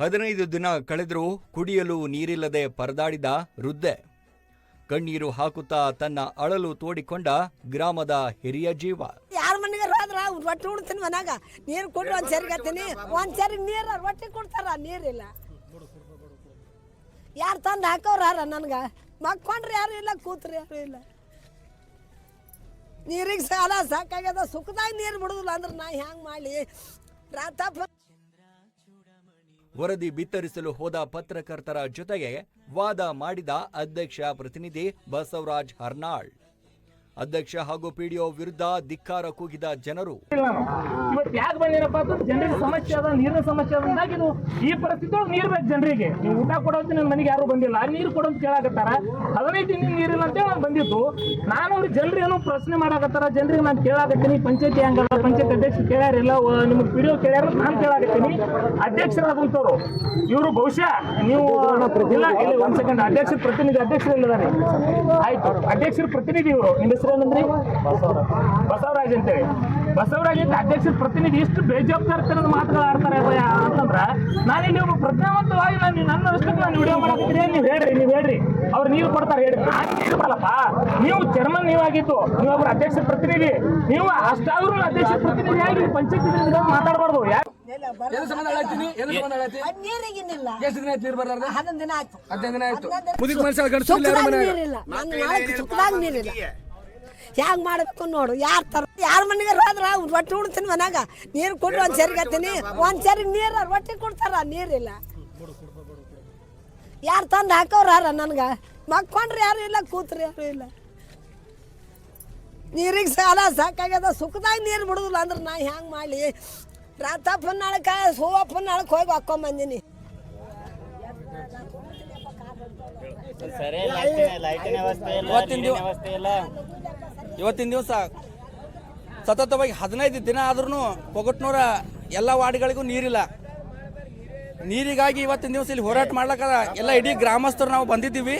ಹದಿನೈದು ದಿನ ಕಳೆದರೂ ಕುಡಿಯಲು ನೀರಿಲ್ಲದೆ ಪರದಾಡಿದ ವೃದ್ಧೆ. ಕಣ್ಣೀರು ಹಾಕುತ್ತಾ ತನ್ನ ಅಳಲು ತೋಡಿಕೊಂಡ ಗ್ರಾಮದ ಹಿರಿಯ ಜೀವ. ಯಾರ ಮನೆಗೆ ಹೋದ್ರ ರೊಟ್ಟಿ ಉಣ್ತೀನಿ ಮನ್ಯಾಗ. ನೀರು ಕೊಡ್ರಿ ಒಂದ್ ಸರಿ ಗತ್ತೀನಿ ಒಂದ್ ಸರಿ ನೀರ, ರೊಟ್ಟಿ ಕೊಡ್ತಾರ, ನೀರಿಲ್ಲ. ಯಾರು ತಂದು ಹಾಕೋರ ನನ್ಗ? ಮಕ್ಕೊಂಡ್ರಿ ಯಾರು ಇಲ್ಲ, ಕೂತ್ರಿ ಯಾರು ಇಲ್ಲ. ನೀರಿಗೆ ಸಾಲ ಸಾಕಾಗ್ಯದ, ಸುಖದಾಗ ನೀರು ಬಿಡುದಿಲ್ಲ ಅಂದ್ರೆ ನಾ ಹೆಂಗೆ ಮಾಡಿ ರಾತಪ್ಪ ವರದಿ ಬಿತ್ತರಿಸಲು ಹೋದ ಪತ್ರಕರ್ತರ ಜೊತೆಗೆ ವಾದ ಮಾಡಿದ ಅಧ್ಯಕ್ಷ ಪ್ರತಿನಿಧಿ ಬಸವರಾಜ್ ಹರ್ನಾಳ್. ಅಧ್ಯಕ್ಷ ಹಾಗೂ ಪಿಡಿಒ ವಿರುದ್ಧ ಧಿಕ್ಕಾರ ಕೂಗಿದ ಜನರು. ಇವತ್ತು ಯಾಕೆ ಬಂದಿರಪ್ಪ ಅಂದ್ರೆ ಜನರಿಗೆ ಸಮಸ್ಯೆ ಅದ, ನೀರಿನ ಸಮಸ್ಯೆ ಅದಂದಾಗ ಇದು ಈ ಪರಿಸ್ಥಿತಿ ನೀರು ಬೇಕು ಜನರಿಗೆ. ನೀವು ಊಟ ಕೊಡೋದು ನನ್ನ ಮನೆಗೆ ಯಾರು ಬಂದಿಲ್ಲ. ನೀರು ಕೊಡೋದು ಕೇಳಾಕತ್ತಾರ. ಹದಿನೈದು ದಿನ ನೀರಿಲ್ಲ ಅಂತೇಳಿ ನಾನು ಬಂದಿದ್ದು ನಾನು ಅವ್ರ ಜನರು ಏನೋ ಪ್ರಶ್ನೆ ಮಾಡಾಕತ್ತಾರ. ಜನರಿಗೆ ನಾನು ಕೇಳಾಕತ್ತೀನಿ. ಪಂಚಾಯತಿ ಹಂಗಲ್ಲ ಪಂಚಾಯತ್ ಅಧ್ಯಕ್ಷರು ಕೇಳ್ಯಾರಿಲ್ಲ. ನಿಮ್ಗೆ ಪಿಡಿಒ ಕೇಳ್ಯಾರ ನಾನು ಕೇಳಾಕತ್ತೀನಿ. ಅಧ್ಯಕ್ಷರಾದಂಥವ್ರು ಇವರು ಬಹುಶಃ ನೀವು, ಇಲ್ಲ, ಇಲ್ಲಿ, ಒಂದ್ ಸೆಕೆಂಡ್ ಅಧ್ಯಕ್ಷರ ಪ್ರತಿನಿಧಿ ಅಧ್ಯಕ್ಷರು ಇಲ್ಲಿದ್ದಾರೆ ಆಯ್ತು. ಅಧ್ಯಕ್ಷರ ಪ್ರತಿನಿಧಿ ಇವರು. ನಿಮ್ಮ ಹೆಸರು ಏನಂದ್ರಿ ಬಸವರಾಜ್ ಅಂತೇಳಿ. ಬಸವರಾಜ್ ಅಂತ ಅಧ್ಯಕ್ಷರ ಪ್ರತಿನಿಧಿ ಎಷ್ಟು ಬೇಜವಾಬ್ದಾರಿತನದ ಮಾತುಗಳು ಆಡ್ತಾರೆ ಅಂತಂದ್ರ ನಾನು ಇಲ್ಲಿ ಒಬ್ಬ ಪ್ರಜ್ಞಾವಂತವಾಗಿ ನಾನು ನನ್ನ ಅಷ್ಟಕ್ಕೆ ನಾನು ವಿಡಿಯೋ ಮಾಡಕತ್ತೀನಿ ನೀವು ಹೇಳ್ರಿ ನೀವು ಹೇಳ್ರಿ. ಅವ್ರು ನೀವು ಕೊಡ್ತಾರೆ ಹೇಳ್ರಿ. ನಾನು ಹೇಳ್ಬಲ್ಲಪ್ಪ ನೀವು ಚೇರ್ಮನ್ ನೀವಾಗಿತ್ತು ನೀವು ಒಬ್ಬರು ಅಧ್ಯಕ್ಷರ ಪ್ರತಿನಿಧಿ. ನೀವು ಅಷ್ಟಾದ್ರೂ ಅಧ್ಯಕ್ಷರ ಪ್ರತಿನಿಧಿಯಾಗಿ ಪಂಚಾಯತ್ ಮಾತಾಡಬಾರ್ದು. ಯಾರು ಹನ್ನೊಂದು ದಿನ ಆಯ್ತು. ಹದಿನೈದು ದಿನ ಆಯ್ತು. ಮುದುಕ್ ಮನುಷ್ಯ ಗಂಡಸು ಮನ್ಯಾಗ. ನೀರಿಲ್ಲ ನನ್ನ ನಾಳೆ ಸುಖದಾಗ ನೀರಿಲ್ಲ ಹ್ಯಾಂಗ ಮಾಡಬೇಕು ನೋಡು ಯಾರು ತರ ಯಾರ ಮನೆಗೆ ಹೋದ್ರ ರೊಟ್ಟಿ ಉಣ್ತೀನಿ ಮನ್ಯಾಗ ನೀರು ಕೊಡು ಒಂದ್ ಸರಿ ಕತ್ತೀನಿ ಒಂದ್ ಸರಿ ನೀರ ರೊಟ್ಟಿ ಕೊಡ್ತಾರ ನೀರಿಲ್ಲ ಯಾರು ತಂದು ಹಾಕೋರ ನನ್ಗ ಮಕ್ಕೊಂಡ್ರೆ ಯಾರು ಇಲ್ಲ ಕೂತ್ರಿ ಯಾರು ಇಲ್ಲ ನೀರಿಗೆ ಸಾಲ ಸಾಕಾಗ್ಯದ ಸುಖದಾಗ ನೀರು ಬಿಡುದಿಲ್ಲ ಅಂದ್ರೆ ನಾ ಹ್ಯಾಂಗ ಮಾಡಿ ರಾತಪ್ಪನ ನಾಳಕ ಸೋವಪ್ಪನ ನಾಳಕ್ಕೆ ಹೋಗಿ ಹಾಕೊಂಬಂದಿನಿ ಸರಿ ಲೈಟಿನ ಲೈಟಿನ ವ್ಯವಸ್ಥೆ ಇಲ್ಲ ಇವತ್ತಿನ ವ್ಯವಸ್ಥೆ ಇಲ್ಲ ಇವತ್ತಿನ ದಿವಸ ಸತತವಾಗಿ ಹದಿನೈದು ದಿನ ಆದ್ರೂ ಕೊಗಟ್ನೂರ ಎಲ್ಲ ವಾರ್ಡ್ಗಳಿಗೂ ನೀರಿಲ್ಲ. ನೀರಿಗಾಗಿ ಇವತ್ತಿನ ದಿವಸ ಇಲ್ಲಿ ಹೋರಾಟ ಮಾಡ್ಲಕ್ಕ ಎಲ್ಲ ಇಡೀ ಗ್ರಾಮಸ್ಥರು ನಾವು ಬಂದಿದ್ದೀವಿ.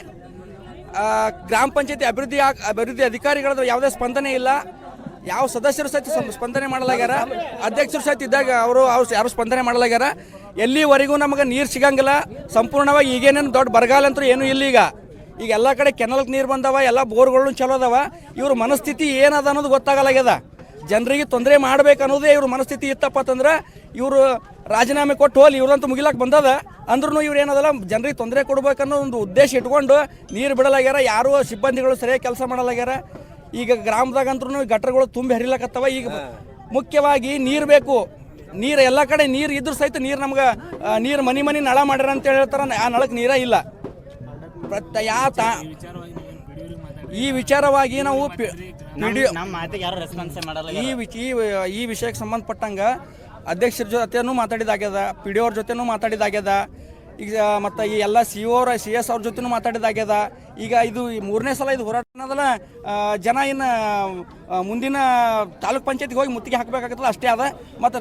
ಗ್ರಾಮ ಪಂಚಾಯತಿ ಅಭಿವೃದ್ಧಿ ಅಭಿವೃದ್ಧಿ ಅಧಿಕಾರಿಗಳದ್ದು ಯಾವುದೇ ಸ್ಪಂದನೆ ಇಲ್ಲ. ಯಾವ ಸದಸ್ಯರು ಸಹಿತ ಸ್ಪಂದನೆ ಮಾಡಲಾಗ್ಯಾರ. ಅಧ್ಯಕ್ಷರು ಸಹಿತ ಇದ್ದಾಗ ಅವರು, ಅವ್ರು ಯಾರು ಸ್ಪಂದನೆ ಮಾಡಲಾಗ್ಯಾರ. ಎಲ್ಲಿವರೆಗೂ ನಮಗೆ ನೀರು ಸಿಗಂಗಿಲ್ಲ. ಸಂಪೂರ್ಣವಾಗಿ ಈಗೇನೇನು ದೊಡ್ಡ ಬರಗಾಲ ಅಂತೂ ಏನೂ ಇಲ್ಲ ಈಗ. ಈಗ ಎಲ್ಲ ಕಡೆ ಕೆನಲ್ಗೆ ನೀರು ಬಂದವ ಎಲ್ಲ ಬೋರ್ಗಳು ಚಲೋ ಅದಾವ. ಇವ್ರ ಮನಸ್ಥಿತಿ ಏನದ ಅನ್ನೋದು ಗೊತ್ತಾಗಲಾಗ್ಯದ. ಜನರಿಗೆ ತೊಂದರೆ ಮಾಡ್ಬೇಕು ಅನ್ನೋದೇ ಇವ್ರ ಮನಸ್ಥಿತಿ ಇತ್ತಪ್ಪ ಅಂತಂದ್ರೆ ಇವರು ರಾಜೀನಾಮೆ ಕೊಟ್ಟು ಹೋಲಿ ಇವ್ರಂತೂ ಮುಗಿಲಾಕ್ ಬಂದದ. ಅಂದ್ರೂ ಇವ್ರು ಏನದಲ್ಲ ಜನರಿಗೆ ತೊಂದರೆ ಕೊಡ್ಬೇಕನ್ನೋ ಒಂದು ಉದ್ದೇಶ ಇಟ್ಕೊಂಡು ನೀರು ಬಿಡಲಾಗ್ಯಾರ. ಯಾರು ಸಿಬ್ಬಂದಿಗಳು ಸರಿಯಾಗಿ ಕೆಲಸ ಮಾಡಲಾಗ್ಯಾರ. ಈಗ ಗ್ರಾಮದಾಗಂತೂ ಗಟ್ಟರಗಳು ತುಂಬಿ ಹರಿಲಕತ್ತವ. ಈಗ ಮುಖ್ಯವಾಗಿ ನೀರು ಬೇಕು. ನೀರು ಎಲ್ಲ ಕಡೆ ನೀರು ಇದ್ರೂ ಸಹಿತ ನೀರು ನಮ್ಗೆ ನೀರು ಮನಿ ಮನಿ ನಳ ಮಾಡ್ಯಾರ ಅಂತ ಹೇಳ್ತಾರೆ. ಆ ನಳಕ್ಕೆ ನೀರೇ ಇಲ್ಲ. ಪ್ರತ ಯಾ ತಾ ಈ ವಿಚಾರವಾಗಿ ನಾವು ಪಿ- ನಮ್ಮ ನಮ್ಮ ಮಾತಿಗೆ ಯಾರು ರೆಸ್ಪಾನ್ಸ್ ಮಾಡಲ್ಲ ಈ ವಿಚ- ಈ ವ- ಈ ವಿಷಯಕ್ಕೆ ಸಂಬಂಧಪಟ್ಟಂಗ ಅಧ್ಯಕ್ಷರ ಜೊತೆನೂ ಮಾತಾಡಿದಾಗ್ಯದ ಪಿ ಡಿ ಅವ್ರ ಜೊತೆನೂ ಮಾತಾಡಿದಾಗ್ಯದ ಈಗ ಮತ್ತು ಈ ಎಲ್ಲ ಸಿ ಅವ್ರ ಸಿ ಎಸ್ ಅವ್ರ ಜೊತೆನೂ ಮಾತಾಡಿದಾಗ್ಯದ. ಈಗ ಇದು ಈ ಮೂರನೇ ಸಲ ಇದು ಹೋರಾಟ ಅನ್ನೋದಲ್ಲ ಆ, ಜನ ಇನ್ನು ಮುಂದಿನ ತಾಲೂಕ್ ಪಂಚಾಯತ್ಗೆ ಹೋಗಿ ಮುತ್ತಿಗೆ ಹಾಕಬೇಕಾಗತ್ತಲ್ಲ ಅಷ್ಟೇ ಅದ ಮತ್ತು